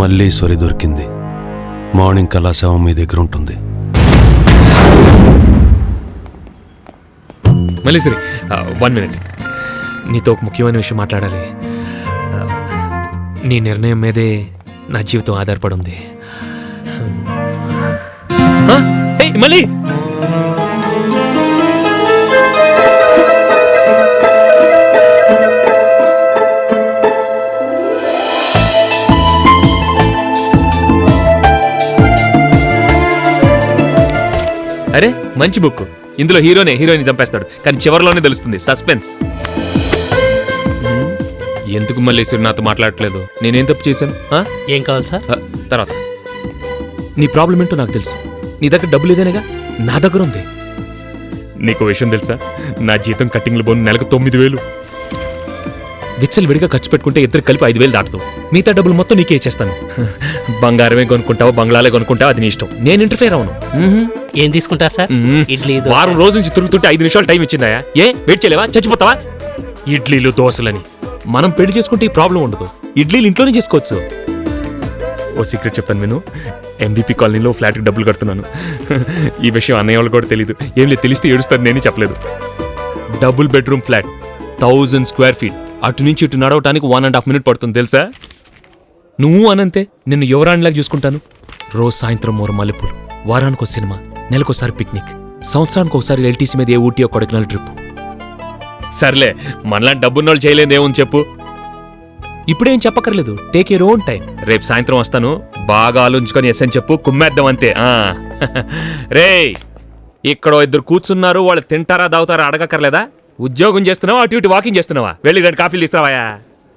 మల్లీశ్వరి దొరికింది. మార్నింగ్ కళాశవం మీ దగ్గర ఉంటుంది. మళ్ళీ సరే వన్ మినిట్. నీతో ఒక ముఖ్యమైన విషయం మాట్లాడాలి. నీ నిర్ణయం మీదే నా జీవితం ఆధారపడి ఉంది. మళ్ళీ! అరే మంచి బుక్ ఇందులో హీరోనే హీరోయిన్ చంపేస్తాడు. కానీ చివరిలోనే తెలుస్తుంది సస్పెన్స్. ఎందుకు మల్లేశ్వరి నాతో మాట్లాడట్లేదు? నేనేం తప్పు చేశాను? ఆ? ఏం కావాలి సార్? తర్వాత. నీ ప్రాబ్లం ఏంటో నాకు తెలుసు. నీ దగ్గర డబ్బు లేదనేగా నా దగ్గర ఉంది. నీకు విషయం తెలుసా? నా జీతం కట్టింగ్లు పోను నెలకు తొమ్మిది వేలు. విచ్చలు విడిగా ఖర్చు పెట్టుకుంటే ఇద్దరు కలిపి ఐదు వేలు దాటుతావు. మిగతా డబ్బులు మొత్తం నీకే ఇచ్చేస్తాను. బంగారమే కొనుక్కుంటావా బంగ్లాలే కొనుక్కుంటావా అది నీ ఇష్టం. నేను ఇంటర్ఫేర్ అవును. ఏం తీసుకుంటారు సార్. ఇడ్లీ దోశ. వారం రోజుల నుంచి తిరుగుతుంటే ఐదు నిమిషాలు టైం ఇచ్చిందా ఏ వెయిట్ చేయలేవా? చచ్చిపోతావా? ఇడ్లీలు దోశలని. మనం పెళ్ళి చేసుకుంటే ఈ ప్రాబ్లం ఉండదు. ఇడ్లీలు ఇంట్లోనే చేసుకోవచ్చు. ఓ సీక్రెట్ చెప్తాను నేను ఎంబీపీ కాలనీలో ఫ్లాట్కి డబ్బులు కడుతున్నాను. ఈ విషయం అన్నయ్య వాళ్ళు కూడా తెలియదు ఏం లేదు తెలిస్తే ఏడుస్తారు నేనే చెప్పలేదు. Double bedroom flat thousand square feet అటు నుంచి ఇటు నడవటానికి వన్ అండ్ హాఫ్ మినిట్ పడుతుంది తెలుసా? నువ్వు అనంతే నిన్ను యువరాణిలాగా చూసుకుంటాను. రోజు సాయంత్రం మూర మల్లెపూలు వారానికి ఒక సినిమా నెలకొకసారి పిక్నిక్ సంవత్సరానికి ఒకసారి ఎల్టీసీ మీద ఏ ఊటీ కొడకినాల ట్రిప్ సర్లే మనలా డబ్బున్నోళ్ళు చేయలేదు ఏముంది చెప్పు. ఇప్పుడేం చెప్పక్కర్లేదు టేక్ యూర్ ఓన్ టైం రేపు సాయంత్రం వస్తాను బాగా ఆలోచించుకొని ఎస్ అని చెప్పు కుమ్మేద్దాం అంతే రే రేయ్ ఇక్కడ ఇద్దరు కూర్చున్నారు వాళ్ళు తింటారా దావుతారా అడగక్కర్లేదా? ఉద్యోగం చేస్తున్నావా? అటు ఇటు వాకింగ్ చేస్తున్నావా? వెళ్ళి రెండు కాఫీలు తీసుకురావాయా?